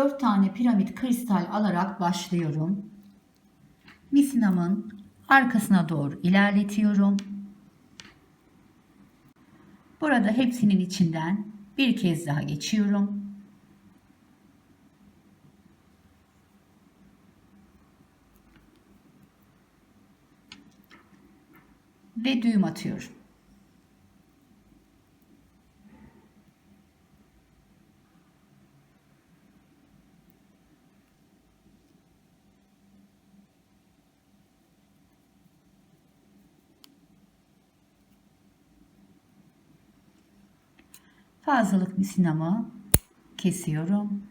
4 tane piramit kristal alarak başlıyorum. Misinamın arkasına doğru ilerletiyorum. Burada hepsinin içinden bir kez daha geçiyorum. Ve düğüm atıyorum. Fazlalık misinamı kesiyorum.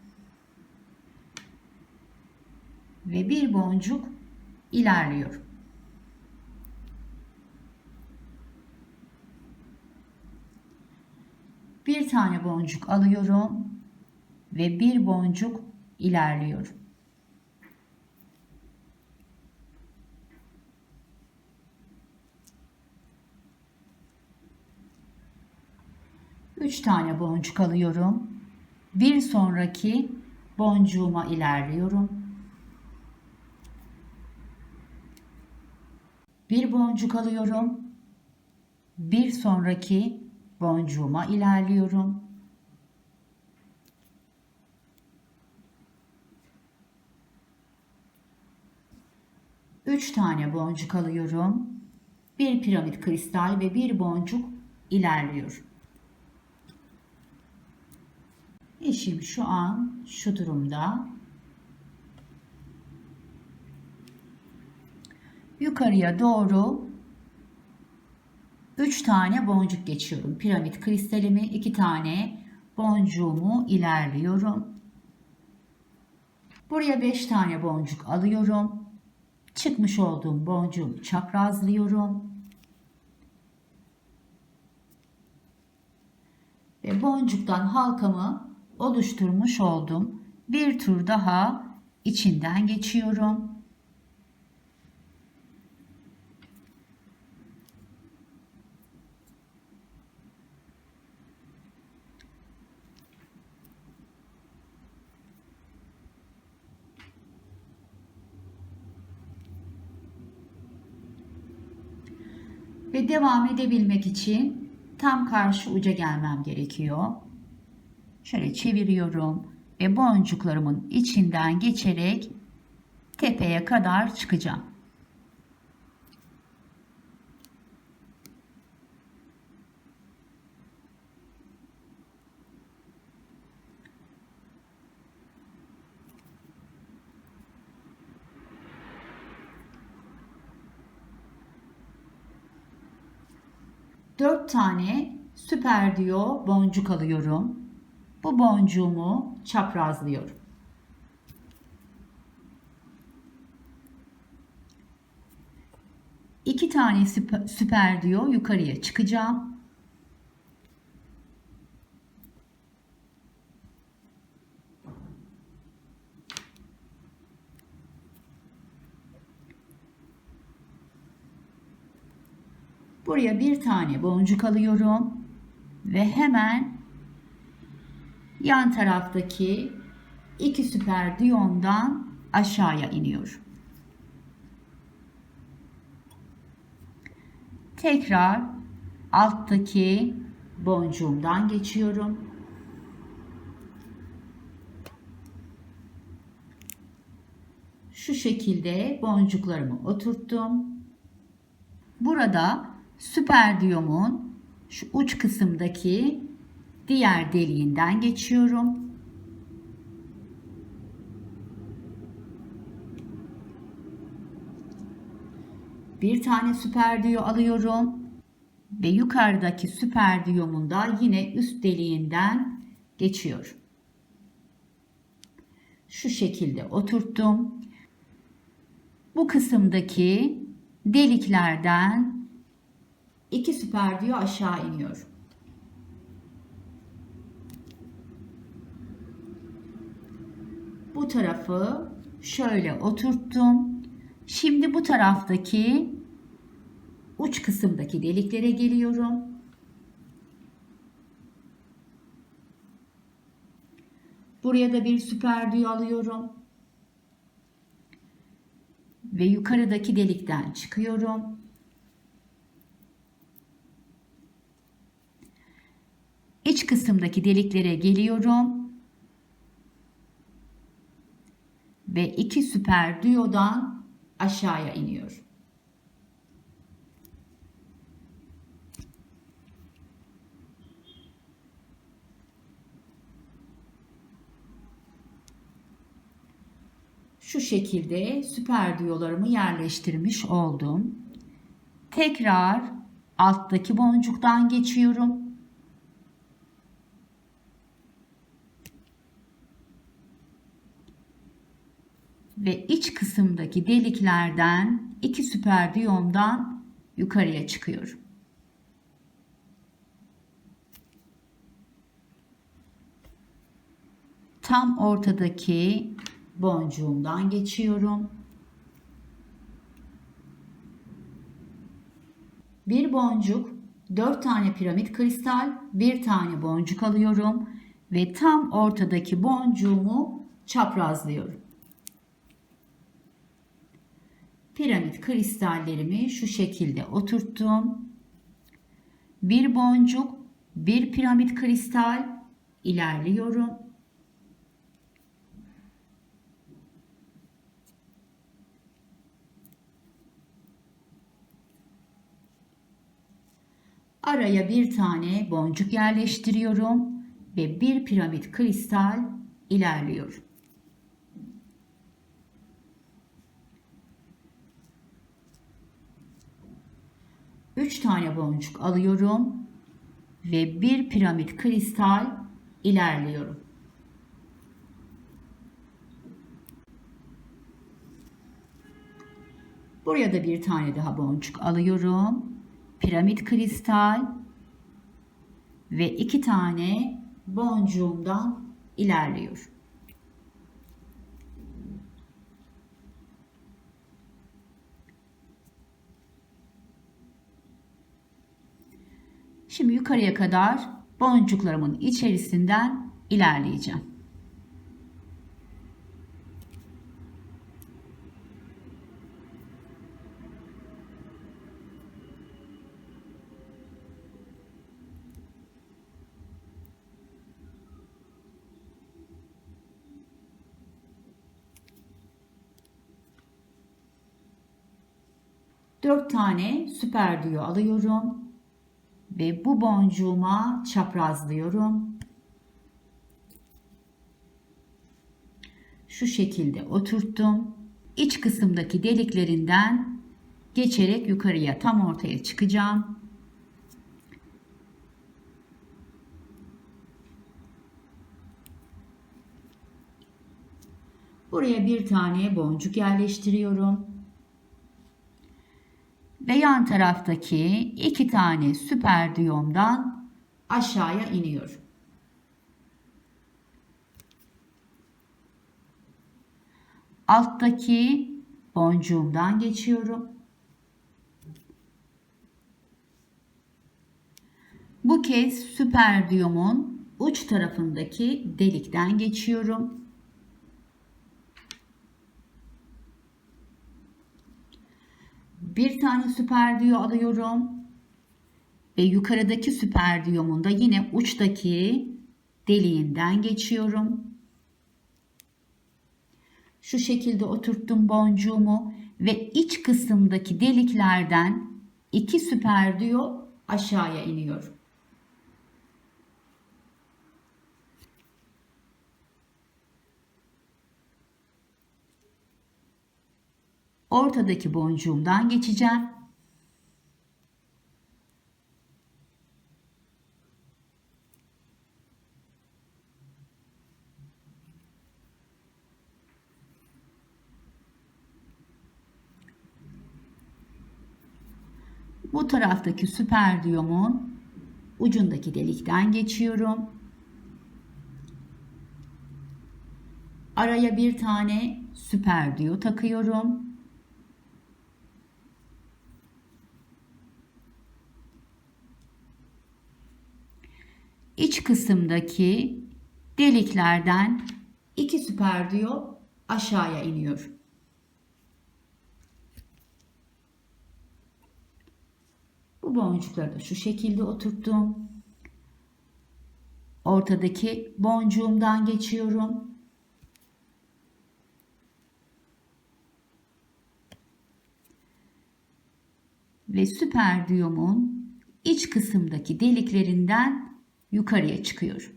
Ve bir boncuk ilerliyorum. Bir tane boncuk alıyorum ve bir boncuk ilerliyorum. Üç tane boncuk alıyorum. Bir sonraki boncuğuma ilerliyorum. Bir boncuk alıyorum. Bir sonraki boncuğuma ilerliyorum. Üç tane boncuk alıyorum. Bir piramit kristal ve bir boncuk ilerliyorum. Eşim şu an şu durumda. Yukarıya doğru 3 tane boncuk geçiyorum. Piramit kristalimi 2 tane boncuğumu ilerliyorum. Buraya 5 tane boncuk alıyorum. Çıkmış olduğum boncuğu çaprazlıyorum. Ve boncuktan halkamı oluşturmuş oldum. Bir tur daha içinden geçiyorum. Ve devam edebilmek için tam karşı uca gelmem gerekiyor. Şöyle çeviriyorum ve boncuklarımın içinden geçerek tepeye kadar çıkacağım. Dört tane süper diyor boncuk alıyorum. Bu boncuğumu çaprazlıyorum. İki tane süper, süper diyor yukarıya çıkacağım. Buraya bir tane boncuk alıyorum ve hemen yan taraftaki iki süper diyondan aşağıya iniyorum. Tekrar alttaki boncuğumdan geçiyorum. Şu şekilde boncuklarımı oturttum. Burada süper diyomun şu uç kısımdaki diğer deliğinden geçiyorum. Bir tane süper diyo alıyorum ve yukarıdaki süper diyomun da yine üst deliğinden geçiyorum. Şu şekilde oturttum. Bu kısımdaki deliklerden iki süper diyor aşağı iniyorum. Bu tarafı şöyle oturttum. Şimdi bu taraftaki uç kısımdaki deliklere geliyorum. Buraya da bir süper diyor alıyorum. Ve yukarıdaki delikten çıkıyorum. İç kısımdaki deliklere geliyorum. Ve iki süper diyodan aşağıya iniyorum. Şu şekilde süper diyolarımı yerleştirmiş oldum. Tekrar alttaki boncuktan geçiyorum. Ve iç kısımdaki deliklerden iki süper diyomdan yukarıya çıkıyorum. Tam ortadaki boncuğumdan geçiyorum. Bir boncuk, dört tane piramit kristal, bir tane boncuk alıyorum ve tam ortadaki boncuğumu çaprazlıyorum. Piramit kristallerimi şu şekilde oturttum. Bir boncuk, bir piramit kristal ilerliyorum. Araya bir tane boncuk yerleştiriyorum ve bir piramit kristal ilerliyorum. Üç tane boncuk alıyorum ve bir piramit kristal ilerliyorum. Buraya da bir tane daha boncuk alıyorum piramit kristal ve iki tane boncuğumdan ilerliyor. Şimdi yukarıya kadar boncuklarımın içerisinden ilerleyeceğim. Dört tane süper diyor alıyorum ve bu boncuğuma çaprazlıyorum. Şu şekilde oturttum. İç kısımdaki deliklerinden geçerek yukarıya tam ortaya çıkacağım. Buraya bir tane boncuk yerleştiriyorum. Ve yan taraftaki iki tane süper diyomdan aşağıya iniyorum. Alttaki boncuğumdan geçiyorum. Bu kez süper diyomun uç tarafındaki delikten geçiyorum. Bir tane süper diyo alıyorum. Ve yukarıdaki süper diyomun da yine uçtaki deliğinden geçiyorum. Şu şekilde oturttum boncuğumu ve iç kısımdaki deliklerden iki süper diyo aşağıya iniyorum. Ortadaki boncuğumdan geçeceğim. Bu taraftaki süper diyomun ucundaki delikten geçiyorum. Araya bir tane süper diyo takıyorum. İç kısımdaki deliklerden iki süper diyo aşağıya iniyor. Bu boncukları da şu şekilde oturttum. Ortadaki boncuğumdan geçiyorum. Ve süper diyomun iç kısımdaki deliklerinden yukarıya çıkıyorum.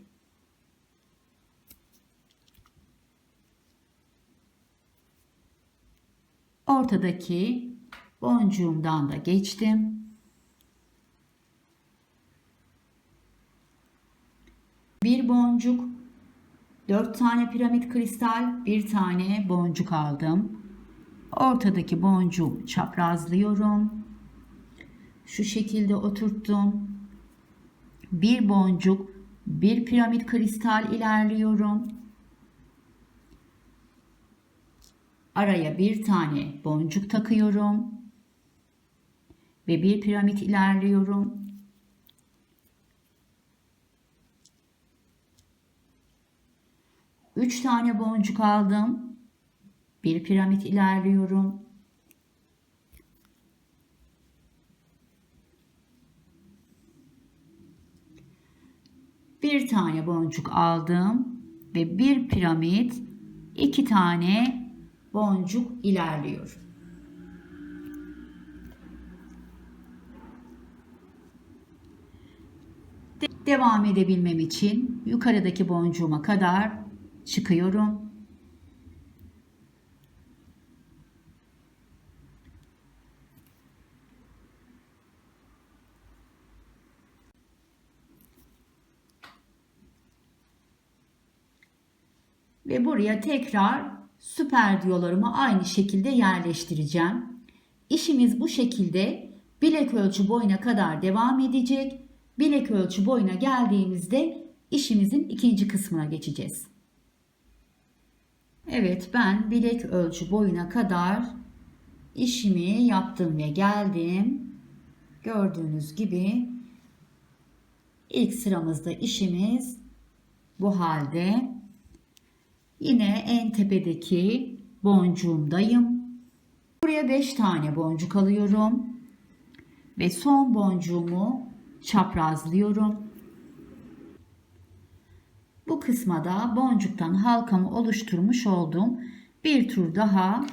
Ortadaki boncuğumdan da geçtim. Bir boncuk, dört tane piramit kristal, bir tane boncuk aldım. Ortadaki boncuğu çaprazlıyorum. Şu şekilde oturttum. Bir boncuk, bir piramit kristal ilerliyorum. Araya bir tane boncuk takıyorum. Ve bir piramit ilerliyorum. Üç tane boncuk aldım. Bir piramit ilerliyorum. Bir tane boncuk aldım ve bir piramit, iki tane boncuk ilerliyor. Devam edebilmem için yukarıdaki boncuğuma kadar çıkıyorum. Ve buraya tekrar süper diyolarımı aynı şekilde yerleştireceğim. İşimiz bu şekilde bilek ölçü boyuna kadar devam edecek. Bilek ölçü boyuna geldiğimizde işimizin ikinci kısmına geçeceğiz. Evet ben bilek ölçü boyuna kadar işimi yaptım ve geldim. Gördüğünüz gibi ilk sıramızda işimiz bu halde. Yine en tepedeki boncuğumdayım. Buraya 5 tane boncuk alıyorum. Ve son boncuğumu çaprazlıyorum. Bu kısma da boncuktan halkamı oluşturmuş oldum. Bir tur daha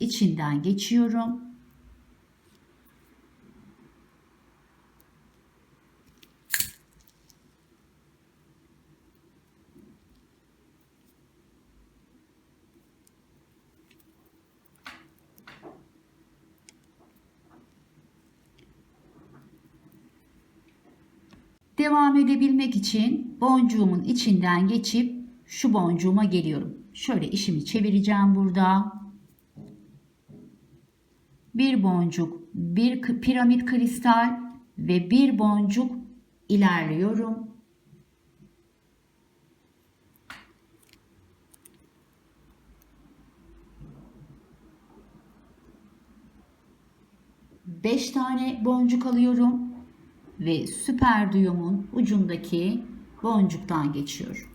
içinden geçiyorum. Devam edebilmek için boncuğumun içinden geçip şu boncuğuma geliyorum. Şöyle işimi çevireceğim burada. Bir boncuk, bir piramit kristal ve bir boncuk ilerliyorum. Beş tane boncuk alıyorum ve süper düğümün ucundaki boncuktan geçiyorum.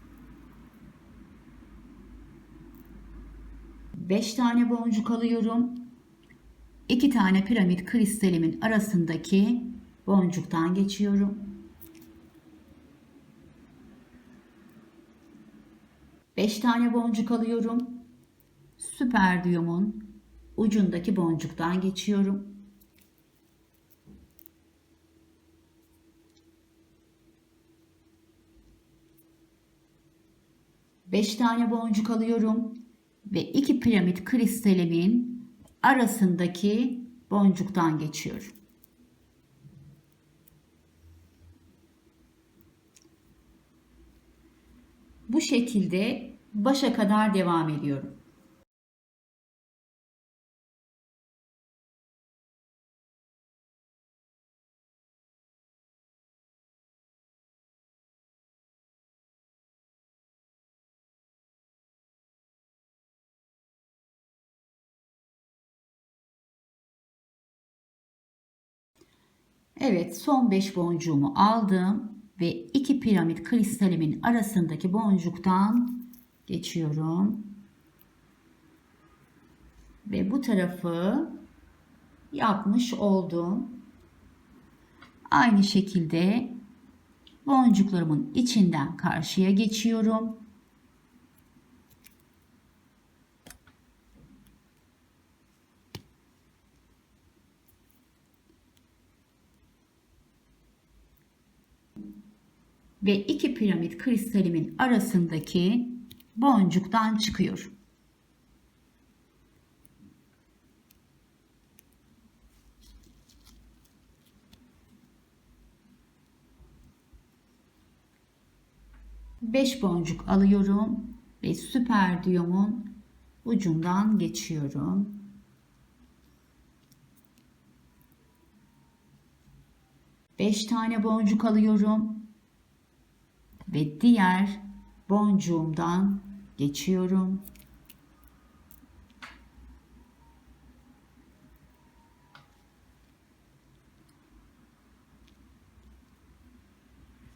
5 tane boncuk alıyorum. 2 tane piramit kristalimin arasındaki boncuktan geçiyorum. 5 tane boncuk alıyorum. Süper düğümün ucundaki boncuktan geçiyorum. 5 tane boncuk alıyorum ve iki piramit kristalimin arasındaki boncuktan geçiyorum. Bu şekilde başa kadar devam ediyorum. Evet son 5 boncuğumu aldım ve iki piramit kristalimin arasındaki boncuktan geçiyorum. Ve bu tarafı yapmış oldum. Aynı şekilde boncuklarımın içinden karşıya geçiyorum. Ve iki piramit kristalimin arasındaki boncuktan çıkıyor. Beş boncuk alıyorum ve süper düğümün ucundan geçiyorum. Beş tane boncuk alıyorum ve diğer boncuğumdan geçiyorum.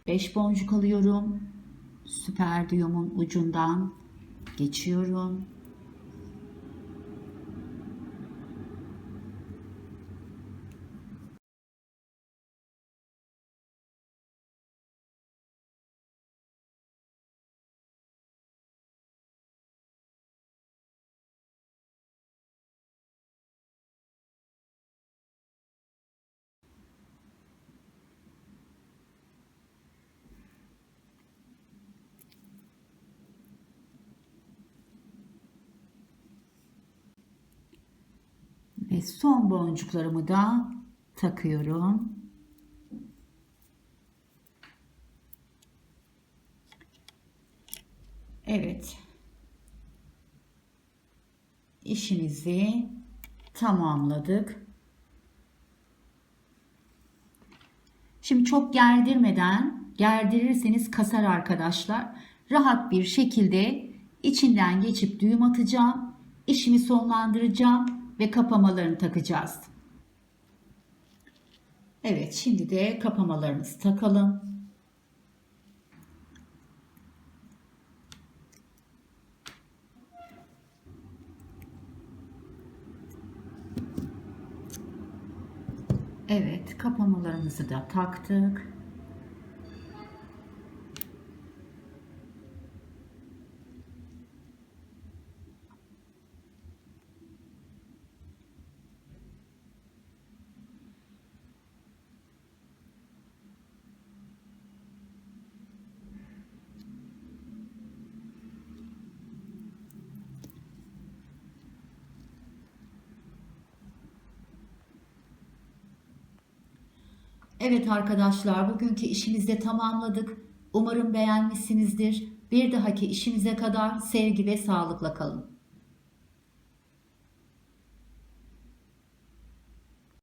Beş boncuk alıyorum. Süper düğümün ucundan geçiyorum. Ve son boncuklarımı da takıyorum. Evet. İşimizi tamamladık. Şimdi çok gerdirmeden, gerdirirseniz kasar arkadaşlar. Rahat bir şekilde içinden geçip düğüm atacağım. İşimi sonlandıracağım ve kapamalarını takacağız. Evet şimdi de kapamalarımızı takalım. Evet kapamalarımızı da taktık. Evet arkadaşlar bugünkü işimizi de tamamladık. Umarım beğenmişsinizdir. Bir dahaki işimize kadar sevgi ve sağlıkla kalın.